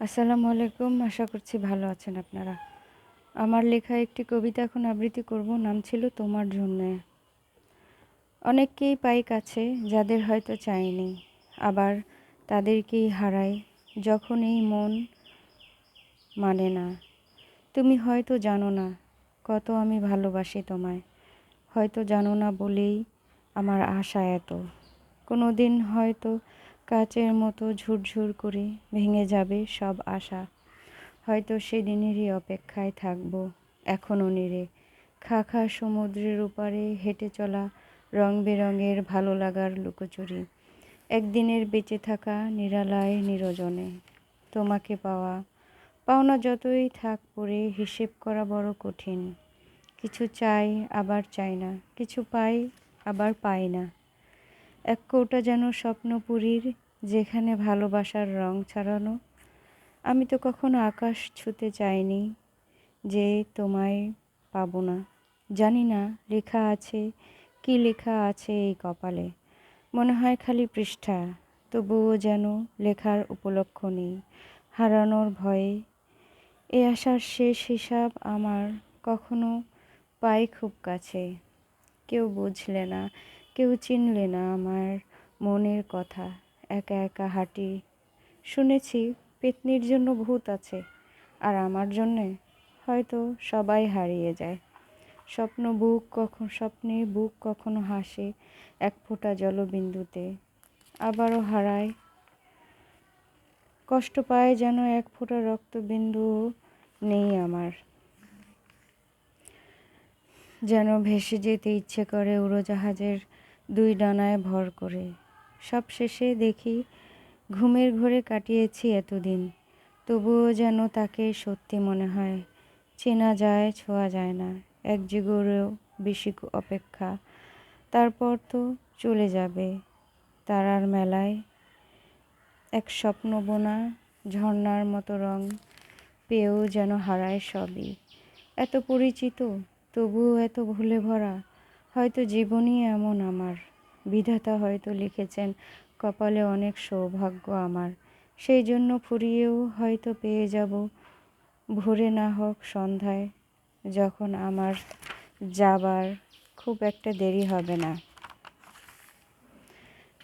আসসালামু আলাইকুম, আশা করছি ভালো আছেন আপনারা। আমার লেখা একটি কবিতা এখন আবৃত্তি করব, নাম ছিল তোমার জন্যে। অনেককেই পাই কাছে, যাদের হয়তো চাইনি আবার তাদেরকেই হারাই যখন এই মন মানে না। তুমি হয়তো জানো না কত আমি ভালোবাসি তোমায়, হয়তো জানো না বলেই আমার আশা এত। কোনো দিন হয়তো কাচের মতো ঝুরঝুর করে ভেঙে যাবে সব আশা। হয়তো সেদিনেরই অপেক্ষায় থাকব, এখনও নিরে খা খা সমুদ্রের ওপারে হেঁটে চলা রং বেরঙের ভালো লাগার লুকোচুরি। একদিনের বেঁচে থাকা নিরালায় নিরজনে। তোমাকে পাওয়া পাওনা যতই থাক পড়ে হিসেব করা বড় কঠিন। কিছু চাই আবার চাই না, কিছু পাই আবার পাই না। এক কৌটা যেন স্বপ্নপুরীর, যেখানে ভালোবাসার রং ছড়ানো। আমি তো কখনো আকাশ ছুতে চাইনি, যে তোমায় পাবো না। জানি না লেখা আছে, কি লেখা আছে এই কপালে। মনে হয় খালি পৃষ্ঠা, তবুও যেন লেখার উপলক্ষ নেই। হারানোর ভয়ে, এ আসার শেষ হিসাব আমার কখনো পাই খুব কাছে। কেউ বুঝলে না কেউ চিনলে না আমার মনের কথা। একা একা হাঁটি। শুনেছি পেতনির জন্য ভূত আছে, আর আমার জন্যে হয়তো সবাই হারিয়ে যায়। স্বপ্ন বুক কখন স্বপ্নে বুক কখনো হাসে এক ফোঁটা জলবিন্দুতে। আবারও হারায়। কষ্ট পায় যেন এক ফোঁটা রক্তবিন্দুও নেই আমার। যেন ভেসে যেতে ইচ্ছে করে উড়োজাহাজের দুই ডানায় ভর করে। সব শেষে দেখি ঘুমের ঘরে কাটিয়েছি এতদিন। তবুও যেন তাকে সত্যি মনে হয়, চেনা যায়, ছোঁয়া যায় না। এক যুগেরও বেশি অপেক্ষা। তারপর তো চলে যাবে তারার মেলায়। এক স্বপ্ন বোনা ঝর্নার মতো রং পেয়েও যেন হারায় সবই। এত পরিচিত, তবুও এত ভুলে ভরা হয়তো জীবনই এমন আমার। বিধাতা হয়তো লিখেছেন, কপালে অনেক সৌভাগ্য আমার। সেই জন্য ফুরিয়েও হয়তো পেয়ে যাব। ভোরে না হোক সন্ধ্যায় যখন আমার যাবার খুব একটা দেরি হবে না।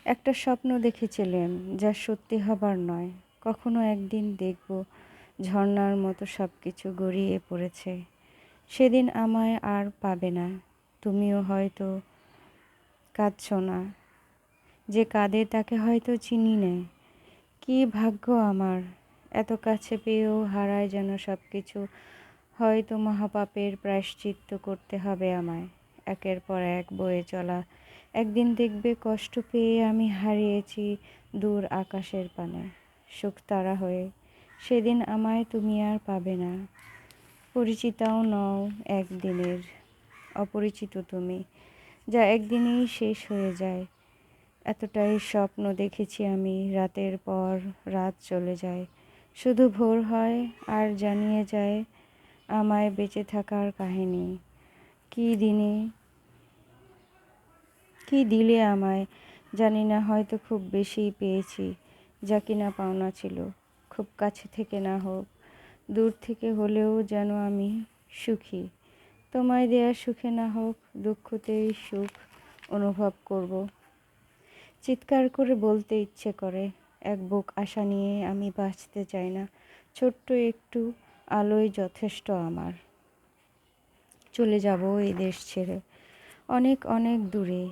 একটা স্বপ্ন দেখেছিলেন যা সত্যি হবার নয়। কখনো একদিন দেখব ঝর্নার মতো সব কিছু গড়িয়ে পড়েছে। সেদিন আমায় আর পাবে না। তুমিও হয়তো কাঁদছ না। যে কাঁদে তাকে হয়তো চিনি নেয় কি ভাগ্য আমার, এত কাছে পেয়েও হারায় যেন সব কিছু হয়তো মহাপাপের প্রায়শ্চিত্ত করতে হবে আমায়। একের পর এক বয়ে চলা। একদিন দেখবে কষ্ট পেয়ে আমি হারিয়েছি দূর আকাশের পানে। সুখ তারা হয়ে, সেদিন আমায় তুমি আর পাবে না। পরিচিতাও নও একদিনের। অপরিচিত তুমি, যা একদিনেই শেষ হয়ে যায়। এতটাই স্বপ্ন দেখেছি আমি, রাতের পর রাত চলে যায়। শুধু ভোর হয় আর জানিয়ে যায় আমায় বেঁচে থাকার কাহিনী। কী দিনে, কি দিলে আমায়, জানি না, হয়তো খুব বেশি পেয়েছি, যা কিনা পাওনা ছিল। খুব কাছে থেকে না হোক, দূর থেকে হলেও যেন আমি সুখী। তোমায় দেয়া সুখে না হোক, দুঃখতেই সুখ অনুভব করব। চিৎকার করে বলতে ইচ্ছে করে, এক বুক আশা নিয়ে আমি বাঁচতে চাই না। ছোট্ট একটু আলোয় যথেষ্ট আমার। চলে যাব এই দেশ ছেড়ে, অনেক অনেক দূরে।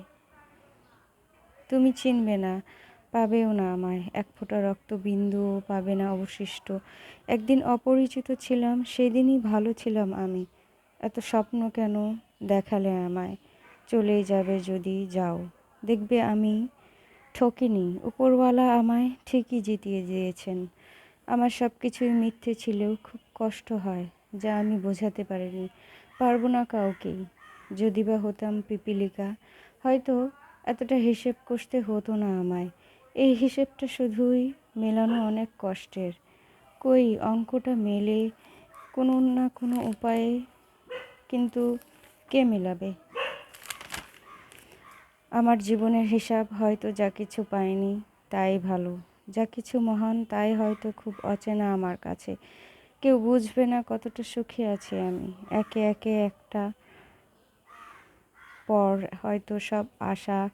তুমি চিনবে না, পাবেও না আমায়। এক ফোঁটা রক্ত বিন্দুও পাবে না অবশিষ্ট। একদিন অপরিচিত ছিলাম, সেদিনই ভালো ছিলাম আমি। এত স্বপ্ন কেন দেখালে আমায়? চলেই যাবে যদি যাও। দেখবে আমি ঠকিনি। উপরওয়ালা আমায় ঠিকই জিতিয়ে দিয়েছেন। আমার সব কিছুই মিথ্যে ছিলেও খুব কষ্ট হয়, যা আমি বোঝাতে পারিনি। পারব না কাউকেই। যদি বা হতাম পিপিলিকা, হয়তো এতটা হিসেব কষতে হতো না আমায়। এই হিসেবটা শুধুই মেলানো অনেক কষ্টের। কই অঙ্কটা মেলে কোনো না কোনো উপায়ে কিন্তু কে মেলাবে? আমার জীবনের হিসাব হয়তো যা কিছু পাইনি, তাই ভালো। যা কিছু মহান, তাই হয়তো খুব অচেনা আমার কাছে। কেউ বুঝবে না কতটা সুখী আছি আমি। একে একে একটা পর হয়তো সব আশা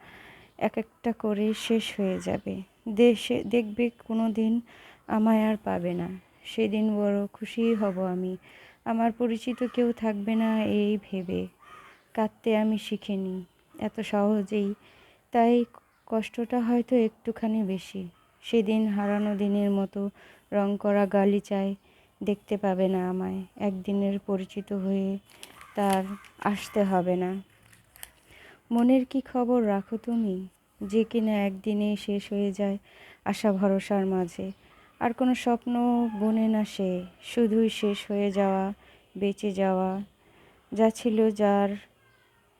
এক একটা করে শেষ হয়ে যাবে। দেশে দেখবে কোনো দিন আমায় আর পাবে না। সেদিন বড় খুশি হব আমি। আমার পরিচিত কেউ থাকবে না এই ভেবে। কাঁদতে আমি শিখিনি, এত সহজেই। তাই কষ্টটা হয়তো একটুখানি বেশি। সেদিন হারানো দিনের মতো রং করা গালি গালিচায় দেখতে পাবে না আমায়। একদিনের পরিচিত হয়ে তার আসতে হবে না। মনের কি খবর রাখো তুমি? যে কিনা একদিনে শেষ হয়ে যায় আশা ভরসার মাঝে। আর কোনো স্বপ্ন বনে না সে, শুধুই শেষ হয়ে যাওয়া, বেঁচে যাওয়া। যা ছিল যার,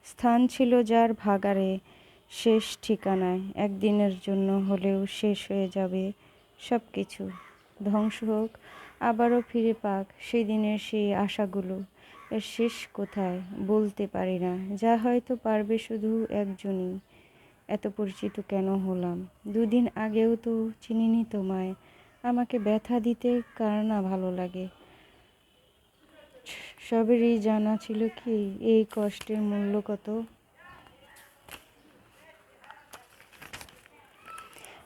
স্থান ছিল যার ভাগারে শেষ ঠিকানায়। একদিনের জন্য হলেও শেষ হয়ে যাবে সব কিছু ধ্বংস হোক, আবারও ফিরে পাক সেই দিনের সেই আশাগুলো। এর শেষ কোথায় বলতে পারি না। যা হয়তো পারবে শুধু একজনই। এত পরিচিত কেন হলাম? দুদিন আগেও তো চিনিনি তোমায়। আমাকে ব্যথা দিতে কার না ভালো লাগে? সবেরই জানা ছিল কি এই কষ্টের মূল্য কত?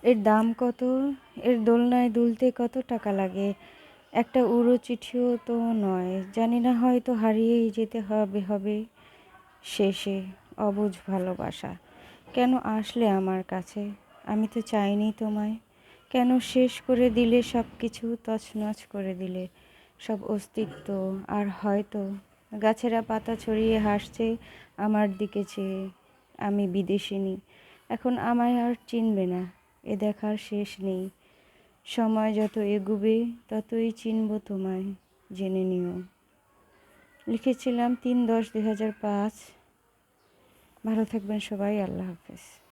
এর দাম কত? এর দোলনায় দুলতে কত টাকা লাগে? একটা উড়ো চিঠিও তো নয়। জানি না হয়তো হারিয়েই যেতে হবে হবে শেষে অবুঝ ভালোবাসা। কেন আসলে আমার কাছে? আমি তো চাইনি তোমায়। কেন শেষ করে দিলে সব কিছু তছনছ করে দিলে? সব অস্তিত্ব আর হয়তো গাছেরা পাতা ছড়িয়ে হাসছে আমার দিকে চেয়ে, আমি বিদেশিনী। এখন আমায় আর চিনবে না, এ দেখার শেষ নেই। সময় যত এগুবে, ততই চিনব তোমায়, জেনে নিও। লিখেছিলাম তিন দশ দুই হাজার পাঁচ। ভালো থাকবেন সবাই, আল্লাহ হাফেজ।